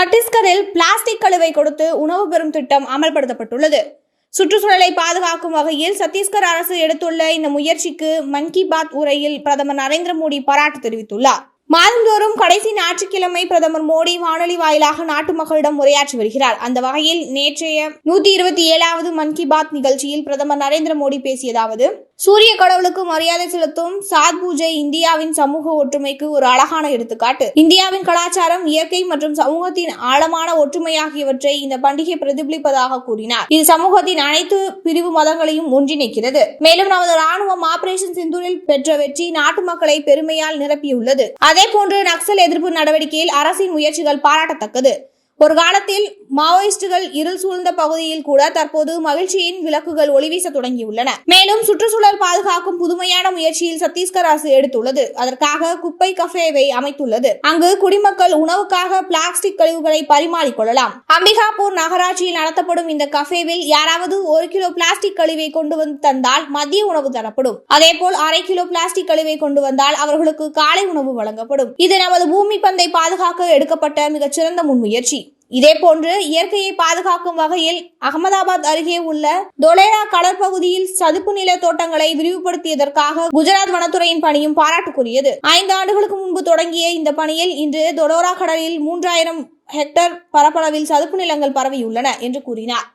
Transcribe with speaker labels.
Speaker 1: சட்டீஸ்கரில் plastic கழிவை கொடுத்து உணவு பெறும் திட்டம் அமல்படுத்தப்பட்டுள்ளது சுற்றுச்சூழலை பாதுகாக்கும் வகையில் சத்தீஸ்கர் அரசு எடுத்துள்ள இந்த முயற்சிக்கு மன் கி பாத் உரையில் பிரதமர் நரேந்திர மோடி பாராட்டு தெரிவித்துள்ளார் மாதந்தோறும் கடைசி ஞாயிற்றுக்கிழமை பிரதமர் மோடி வானொலி வாயிலாக நாட்டு மக்களிடம் உரையாற்றி வருகிறார் அந்த வகையில் நேற்றைய நூத்தி இருபத்தி ஏழாவது மன் கி பாத் நிகழ்ச்சியில் பிரதமர் நரேந்திர மோடி பேசியதாவது சூரிய கடவுளுக்கு மரியாதை செலுத்தும் சாத் பூஜை இந்தியாவின் சமூக ஒற்றுமைக்கு ஒரு அழகான எடுத்துக்காட்டு இந்தியாவின் கலாச்சாரம் இயற்கை மற்றும் சமூகத்தின் ஆழமான ஒற்றுமை ஆகியவற்றை இந்த பண்டிகை பிரதிபலிப்பதாக கூறினார் இது சமூகத்தின் அனைத்து பிரிவு மதங்களையும் ஒன்றிணைக்கிறது மேலும் நமது ராணுவம் ஆபரேஷன் சிந்துரில் பெற்ற வெற்றி நாட்டு மக்களை பெருமையால் நிரப்பியுள்ளது அதே போன்று நக்சல் எதிர்ப்பு நடவடிக்கையில் அரசின் முயற்சிகள் பாராட்டத்தக்கது ஒரு காலத்தில் மாவோயிஸ்டுகள் இருள் சூழ்ந்த பகுதியில் கூட தற்போது மகிழ்ச்சியின் விளக்குகள் ஒளிவீச தொடங்கியுள்ளன மேலும் சுற்றுச்சூழல் பாதுகாக்கும் புதுமையான முயற்சியில் சத்தீஸ்கர் அரசு எடுத்துள்ளது அதற்காக குப்பை கஃபேவை அமைத்துள்ளது அங்கு குடிமக்கள் உணவுக்காக பிளாஸ்டிக் கழிவுகளை பரிமாறிக்கொள்ளலாம் அம்பிகாபூர் நகராட்சியில் நடத்தப்படும் இந்த கஃபேவில் யாராவது ஒரு கிலோ பிளாஸ்டிக் கழிவை கொண்டு வந்து தந்தால் மதிய உணவு தரப்படும் அதே போல் அரை கிலோ பிளாஸ்டிக் கழிவை கொண்டு வந்தால் அவர்களுக்கு காலை உணவு வழங்கப்படும் இது நமது பூமி பந்தை பாதுகாக்க எடுக்கப்பட்ட மிகச்சிறந்த முன்முயற்சி இதே போன்று இயற்கையை பாதுகாக்கும் வகையில் அகமதாபாத் அருகே உள்ள தொலேரா கடற்பகுதியில் சதுப்பு நில தோட்டங்களை விரிவுபடுத்தியதற்காக குஜராத் வனத்துறையின் பணியும் பாராட்டுக்குரியது ஐந்து ஆண்டுகளுக்கு முன்பு தொடங்கிய இந்த பணியில் இன்று தொடோரா கடலில் மூன்றாயிரம் ஹெக்டர் பரப்பளவில் சதுப்பு நிலங்கள் பரவியுள்ளன என்று கூறினார்